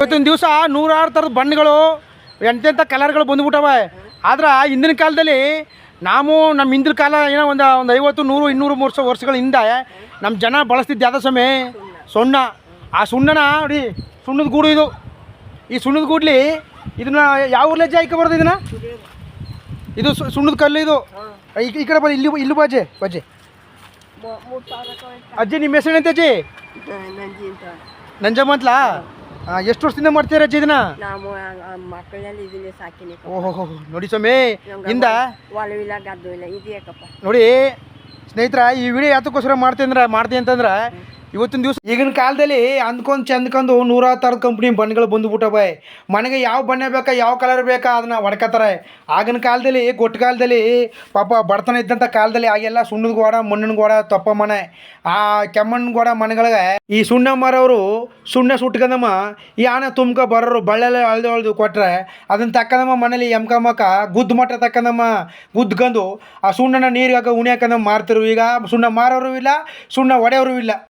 ಇವತ್ತಿನ ದಿವಸ ನೂರಾರು ಥರದ ಬಣ್ಣಗಳು ಎಂತೆಂಥ ಕಲರ್ಗಳು ಬಂದ್ಬಿಟ್ಟವೆ. ಆದ್ರೆ ಹಿಂದಿನ ಕಾಲದಲ್ಲಿ ನಾವು ನಮ್ಮ ಹಿಂದಿನ ಕಾಲ ಏನೋ ಒಂದು ಒಂದು ಐವತ್ತು ನೂರು ಇನ್ನೂರು ಮೂರು ಸಾವಿರ ವರ್ಷಗಳ ಹಿಂದೆ ನಮ್ಮ ಜನ ಬಳಸ್ತಿದ್ದೆ ಯಾವ್ದು ಸಮಯ ಸುಣ್ಣ. ಆ ಸುಣ್ಣನ ನೋಡಿ ಸುಣ್ಣದ ಗೂಡು ಇದು. ಈ ಸುಣ್ಣದ ಗೂಡ್ಲಿ ಇದನ್ನ ಯಾವ ಊರ್ಲೆ ಜಾಯ್ಕೆ ಬರೋದು ಇದನ್ನ? ಇದು ಸು- ಸುಣ್ಣದ ಕಲ್ಲು ಇದು. ಈ ಕಡೆ ಬನ್ನಿ ಇಲ್ಲಿ ಇಲ್ಲಿ ಬಾಜೆ ಬಾಜೆ. ಸಾವಿರ ಅಜ್ಜಿ ನಿಮ್ಮ ಹೆಸರು ಏನಂತೆ ಅಜ್ಜಿ? ನಂಜಮ್ಮ ಅಂತ. ನಂಜಮ್ಮಂತ್ಲ ಎಷ್ಟು ವರ್ಷದಿಂದ ಮಾಡ್ತೀರ ಅಜ್ಜಿ ಇದನ್ನ? ನಾವು ಮಕ್ಕಳಲ್ಲಿ ಇದನ್ನೇ ಸಾಕಿನಿ ಓಹೋ ನೋಡಿ ಸ್ವಾಮಿ ಇಂದ ಹೊಲವಿಲ್ಲ ಗದ್ದು ಇಲ್ಲ ಇದೆಯಾಕಪ್ಪ ನೋಡಿ ಸ್ನೇಹಿತರ ಈ ವಿಡಿಯೋ ಯಾತಕ್ಕೋಸ್ಕರ ಮಾಡ್ತೀನಿ ಅಂದ್ರೆ ಮಾಡ್ತೀನಿ ಅಂತಂದ್ರೆ ಇವತ್ತಿನ ದಿವಸ ಈಗಿನ ಕಾಲದಲ್ಲಿ ಅಂದ್ಕೊಂಡು ಚಂದ್ಕೊಂಡು ನೂರಾರು ಥರದ ಕಂಪ್ನಿ ಬಣ್ಣಗಳು ಬಂದುಬಿಟ್ಟವೆ ಮನೆಗೆ ಯಾವ ಬಣ್ಣ ಬೇಕಾ, ಯಾವ ಕಲರ್ ಬೇಕಾ ಅದನ್ನ ಹೊಡ್ಕೋತಾರೆ ಆಗಿನ ಕಾಲದಲ್ಲಿ, ಗೊಟ್ಟ ಕಾಲದಲ್ಲಿ ಪಾಪ ಬಡತನ ಇದ್ದಂಥ ಕಾಲದಲ್ಲಿ ಆಗೆಲ್ಲ ಸುಣ್ಣದ ಗೋಡ, ಮಣ್ಣಿನ ಗೋಡ, ತಪ್ಪ ಮನೆ. ಆ ಕೆಮ್ಮಣ್ಣ ಗೋಡ ಮನೆಗಳಿಗೆ ಈ ಸುಣ್ಣ ಮಾರವರು ಸುಣ್ಣ ಸುಟ್ಕಂದಮ್ಮ ಈ ಆನೆ ತುಂಬ್ಕ ಬರೋರು ಬಳ್ಳೆಲ್ಲ ಅಳ್ದು ಅಳ್ದು ಕೊಟ್ರೆ ಅದನ್ನ ತಕ್ಕಂದಮ್ಮ ಮನೇಲಿ ಎಮ್ಕಮ್ಮಕ್ಕ ಗುದ್ದು ಮಟ್ಟ ತಕ್ಕಂದಮ್ಮ ಗುದ್ಕೊಂಡು ಆ ಸುಣ್ಣನ ನೀರಿಗೆ ಹಾಕೋ ಉಣಿ ಹಾಕಂದಮ್ಮ ಮಾರ್ತಿರು. ಈಗ ಸುಣ್ಣ ಮಾರೋರು ಇಲ್ಲ, ಸುಣ್ಣ ಒಡೆಯವರು ಇಲ್ಲ.